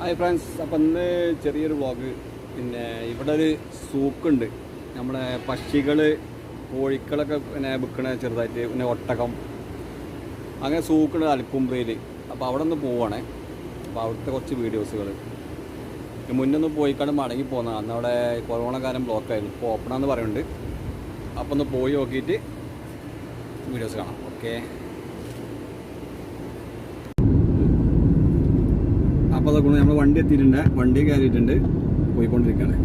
Hi friends അപ്പം ഇന്ന് ചെറിയൊരു വ്ളോഗ് പിന്നെ ഇവിടെ ഒരു സൂക്കുണ്ട്. നമ്മുടെ പക്ഷികൾ കോഴിക്കളൊക്കെ പിന്നെ വിൽക്കണ ചെറുതായിട്ട് പിന്നെ ഒട്ടകം. അങ്ങനെ സൂക്കുണ്ട് അൽക്കുംബ്രയിൽ അപ്പോൾ അവിടെ ഒന്ന് പോവുകയാണേ അപ്പോൾ അവിടുത്തെ കുറച്ച് വീഡിയോസുകൾ മുന്നൊന്ന് പോയിക്കാണ്ട് മടങ്ങി പോകുന്ന അന്ന് അവിടെ കൊറോണ കാലം ബ്ലോക്ക് ആയിരുന്നു. ഇപ്പോൾ ഓപ്പണാന്ന് പറയുന്നുണ്ട്. അപ്പോൾ ഒന്ന് പോയി നോക്കിയിട്ട് വീഡിയോസ് കാണാം. ഓക്കെ അപ്പോൾ അതൊക്കെ നമ്മൾ വണ്ടി എത്തിയിട്ടുണ്ട്. വണ്ടി കയറിയിട്ടുണ്ട്. പോയിക്കൊണ്ടിരിക്കുകയാണ്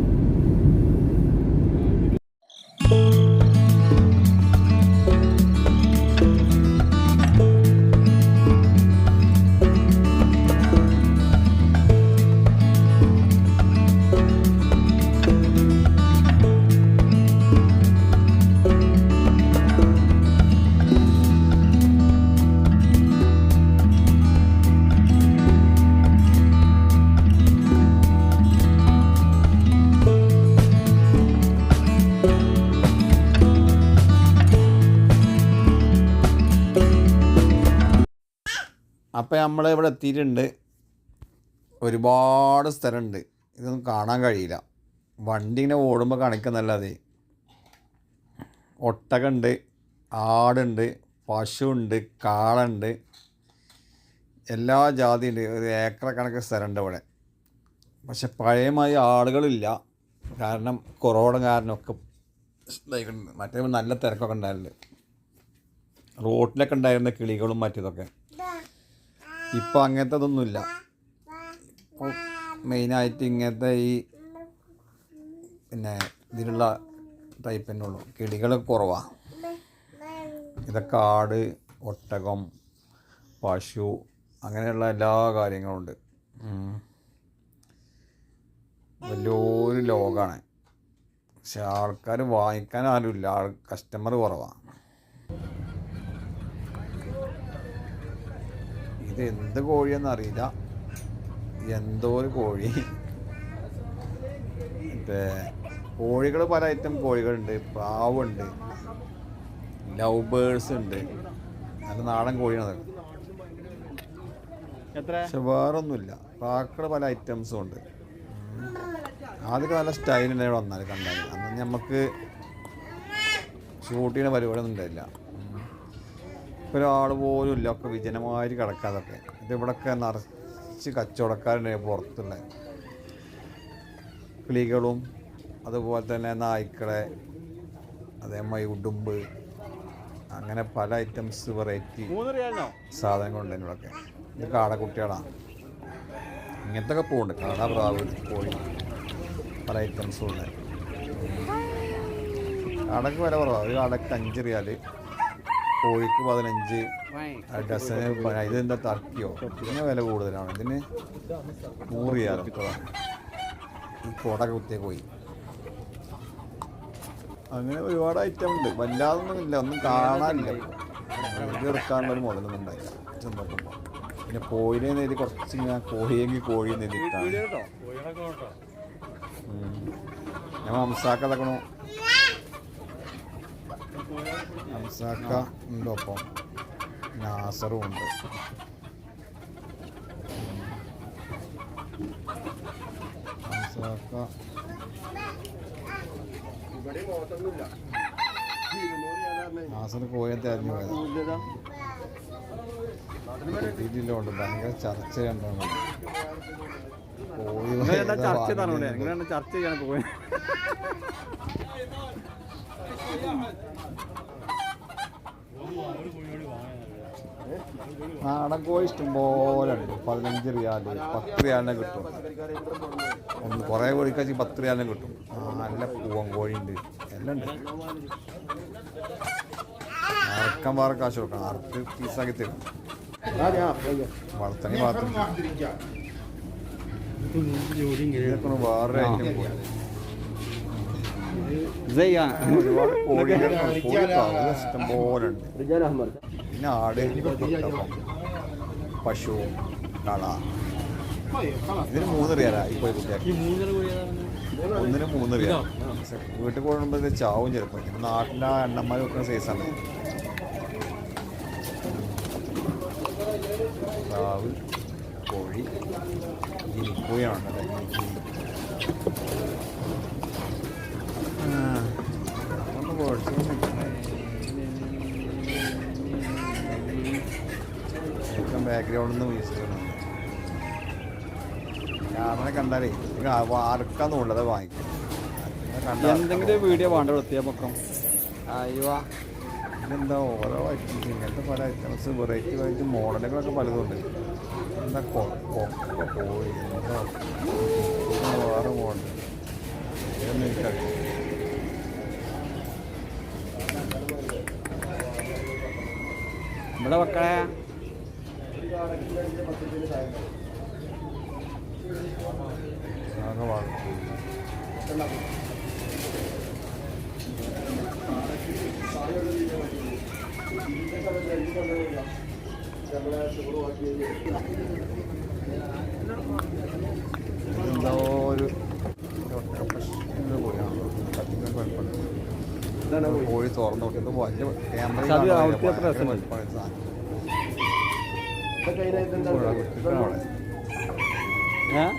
അപ്പോൾ നമ്മൾ ഇവിടെ എത്തിയിട്ടുണ്ട്. ഒരുപാട് സ്ഥലമുണ്ട്. ഇതൊന്നും കാണാൻ കഴിയില്ല. വണ്ടി ഇങ്ങനെ ഓടുമ്പോൾ കാണിക്കുന്നല്ലാതെ ഒട്ടകുണ്ട് ആടുണ്ട് പശുണ്ട് കാളുണ്ട്. എല്ലാ ജാതിയുണ്ട്. ഒരു ഏക്കർ കണക്ക് സ്ഥലമുണ്ട് ഇവിടെ. പക്ഷെ പഴയമായി ആളുകളില്ല. കാരണം കൊറോണ കാരണമൊക്കെ മറ്റേ നല്ല തിരക്കൊക്കെ ഉണ്ടായിരുന്നു റോട്ടിലൊക്കെ ഉണ്ടായിരുന്ന കിളികളും മറ്റേതൊക്കെ. ഇപ്പോൾ അങ്ങനത്തെ ഇതൊന്നുമില്ല മെയിനായിട്ട് ഇങ്ങനത്തെ ഈ പിന്നെ ഇതിലുള്ള ടൈപ്പ് തന്നെ ഉള്ളൂ. കിളികൾ കുറവാണ് ഇതൊക്കെ ആട് ഒട്ടകം പശു അങ്ങനെയുള്ള എല്ലാ കാര്യങ്ങളും ഉണ്ട്. ഉം. വലിയൊരു ലോകമാണ് പക്ഷെ ആൾക്കാർ വാങ്ങിക്കാൻ ആരുമില്ല. ആൾ കസ്റ്റമർ കുറവാണ് ഇത് എന്ത് കോഴിയെന്ന് അറിയില്ല. എന്തോ ഒരു കോഴി. മറ്റേ കോഴികൾ പല ഐറ്റം കോഴികളുണ്ട്. പ്രാവുണ്ട്. ലവ് ബേഴ്സ് ഉണ്ട്. നല്ല നാടൻ കോഴിയാണ് പക്ഷെ വേറൊന്നുമില്ല. പ്രാക്കൾ പല ഐറ്റംസും ഉണ്ട്. ആദ്യമൊക്കെ നല്ല സ്റ്റൈലുണ്ടായി വന്നാൽ കണ്ടാൽ അന്ന് നമുക്ക് ഷൂട്ട് ചെയ്യുന്ന പരിപാടിയൊന്നും ഉണ്ടായില്ല. ഒരാൾ പോലും ഇല്ല. ഒക്കെ വിജനമായി കിടക്കാതൊക്കെ. ഇത് ഇവിടെയൊക്കെ നിറച്ച് കച്ചവടക്കാരുണ്ട് പുറത്തുള്ള കിളികളും അതുപോലെ തന്നെ നായ്ക്കളെ അതേമാതിരി ഉടുമ്പ് അങ്ങനെ പല ഐറ്റംസ് വെറൈറ്റി സാധനങ്ങളുണ്ട് ഇതിനോടൊക്കെ ഇത് കാടക്കുട്ടികളാണ് ഇങ്ങനത്തെ ഒക്കെ പോകുന്നുണ്ട് കാട പ്രാവ് കോഴി പല ഐറ്റംസും ഉണ്ട്. കാടക്ക് വില കുറവാണ് ഒരു കാടക്ക് അഞ്ച് റിയാൽ. കോഴിക്ക് പതിനഞ്ച് ഡസന് ഇതെന്താ തർക്കിയോ? ഇതിന് വില കൂടുതലാണ്. ഇതിന് നൂറ് ചെയ്യാറുണ്ട് ഈ കോടൊക്കെ കുത്തിയ കോഴി. അങ്ങനെ ഒരുപാട് ഐറ്റം ഉണ്ട്. വല്ലാതൊന്നും ഇല്ല ഒന്നും കാണാനില്ല. ഇത് എടുക്കാനുള്ള ഒരു മുതലൊന്നും ഉണ്ടായില്ല. ചെന്നോക്കുമ്പോൾ പിന്നെ കോഴിനെ നേരി കുറച്ച് ഇങ്ങനെ കോഴിയെങ്കിൽ കോഴി നേരി ഞാൻ ഹംസാക്ക ഹംസാക്ക ഉണ്ട് ഒപ്പം. നാസറും ഉണ്ട്. ഹംസാക്ക നാസർ തെരഞ്ഞു പോയത്. കിട്ടിയിട്ടില്ലോണ്ട്. ഭയങ്കര ചർച്ച കോഴി ചർച്ച ചർച്ച ചെയ്യാൻ പോയി? നാടൻ കോഴി ഇഷ്ടംപോലെ ഉണ്ട്. പതിനഞ്ച് റിയാൽ പത്ത് റിയാലിനെ കിട്ടും. ഒന്ന് കുറേ കോഴിക്കാച്ചി പത്ത് റിയാലിനെ കിട്ടും. നല്ല പൂവൻ കോഴി ഉണ്ട്. എല്ലാം ഉണ്ട്. അറക്കാൻ വേറെ കാശ് കൊടുക്കണം. അറുത്ത് പീസാക്കി തരും. വളർത്തണി ഒന്ന് വേറെ ഐറ്റം കോഴി ഒരുപാട് കോഴികൾ കോഴി പ്രാവുകൾ ഇഷ്ടംപോലെ ഉണ്ട് പിന്നെ ആട് പശു കള ഇതിന് മൂന്ന് റിയാലാ ഇപ്പോൾ കുട്ടിയാക്കി ഒന്നിന് മൂന്ന് റിയാൽ വീട്ടിൽ കൊണ്ടുമ്പോൾ ഇത് ചാവും ചിലപ്പോൾ നാട്ടിലെ എണ്ണന്മാർ വെക്കുന്ന സൈസാണ് പ്രാവ് കോഴി ഗിനിക്കോ കോഴിയാണ് ബാക്ക്ഗ്രൗണ്ടിൽ നിന്ന് വീശിക്കണം ക്യാമറ കണ്ടാലേ ആർക്കാന്ന് ഉള്ളത് വാങ്ങിക്കും എന്തെങ്കിലും വീഡിയോ വേണ്ട വൃത്തിയാ പക്കം. അയ്യോ. ഇതെന്താ ഓരോ ഐറ്റംസ് ഇങ്ങനത്തെ പല ഐറ്റംസ് വെറൈറ്റി വെറൈറ്റി മോഡലുകളൊക്കെ പലതുണ്ട്. എന്താ പോയി വേറെ മോഡൽ ഇതൊന്നും എനിക്കറിയാം ഇവിടെ വെക്കണേ എന്തോ ഒരു ഒട്ടകപ്പശുവിന്റെ കോഴിയാണ് കത്തിക്കാൻ കുഴപ്പമില്ല. കോഴി തുറന്നു വിട്ടത് വലിയ ക്യാമറ Yeah.